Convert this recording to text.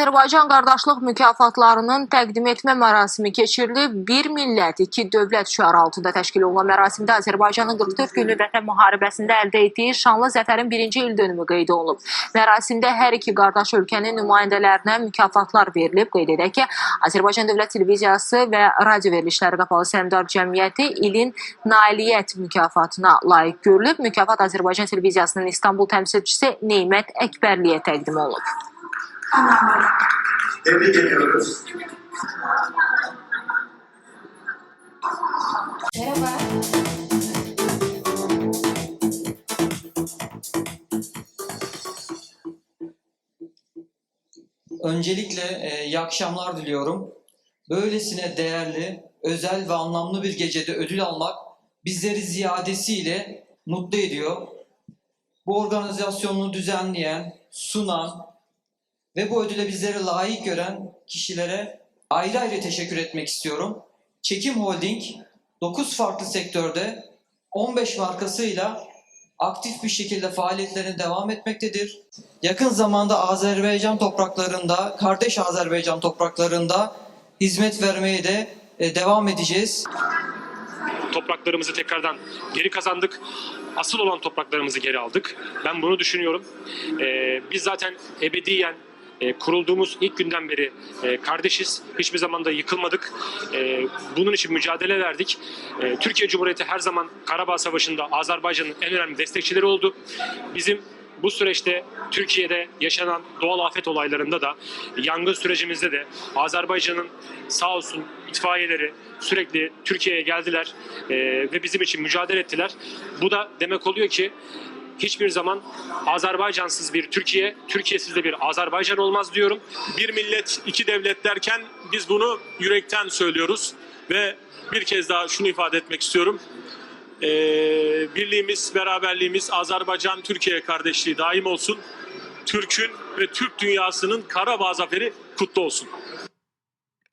Azərbaycan qardaşlıq mükafatlarının təqdim etmə mərasimi keçirilib. Bir millət, iki dövlət şüarı altında təşkil olunan mərasimdə Azərbaycanın 44 günlük Vətən müharibəsində əldə etdiyi şanlı zəfərin birinci il dönümü qeyd olunub. Mərasimdə hər iki qardaş ölkənin nümayəndələrinə mükafatlar verilib. Qeyd edək ki, Azərbaycan Dövlət Televiziyası və Radio Verilişləri Qapalı Səhmdar Cəmiyyəti ilin nailiyyət mükafatına layiq görülüb. Mükafat Azərbaycan Televiziyasının İstanbul təmsilçisi Neymət Əkbərliyə təqdim olunub. Tebrik ediyoruz. Merhaba. Öncelikle e, iyi akşamlar diliyorum. Böylesine değerli, özel ve anlamlı bir gecede ödül almak bizleri ziyadesiyle mutlu ediyor. Bu organizasyonu düzenleyen, sunan ve bu ödüle bizleri layık gören kişilere ayrı ayrı teşekkür etmek istiyorum. Çekim Holding 9 farklı sektörde 15 markasıyla aktif bir şekilde faaliyetlerine devam etmektedir. Yakın zamanda Azerbaycan topraklarında, kardeş Azerbaycan topraklarında hizmet vermeye de e, devam edeceğiz. topraklarımızı tekrardan geri kazandık. Asıl olan topraklarımızı geri aldık. Ben bunu düşünüyorum. Ee, biz zaten ebediyen e, kurulduğumuz ilk günden beri e, kardeşiz. Hiçbir zaman da yıkılmadık. E, bunun için mücadele verdik. Türkiye Cumhuriyeti her zaman Karabağ Savaşı'nda Azerbaycan'ın en önemli destekçileri oldu. Bizim bu süreçte Türkiye'de yaşanan doğal afet olaylarında da yangın sürecimizde de Azerbaycan'ın sağ olsun itfaiyeleri sürekli Türkiye'ye geldiler e, ve bizim için mücadele ettiler. Bu da demek oluyor ki hiçbir zaman Azerbaycansız bir Türkiye, Türkiye'siz de bir Azerbaycan olmaz diyorum. bir millet iki devlet derken biz bunu yürekten söylüyoruz ve bir kez daha şunu ifade etmek istiyorum. Ee, birliğimiz, beraberliğimiz, Azerbaycan-Türkiye kardeşliği daim olsun. Türk'ün ve Türk dünyasının Karabağ zaferi kutlu olsun.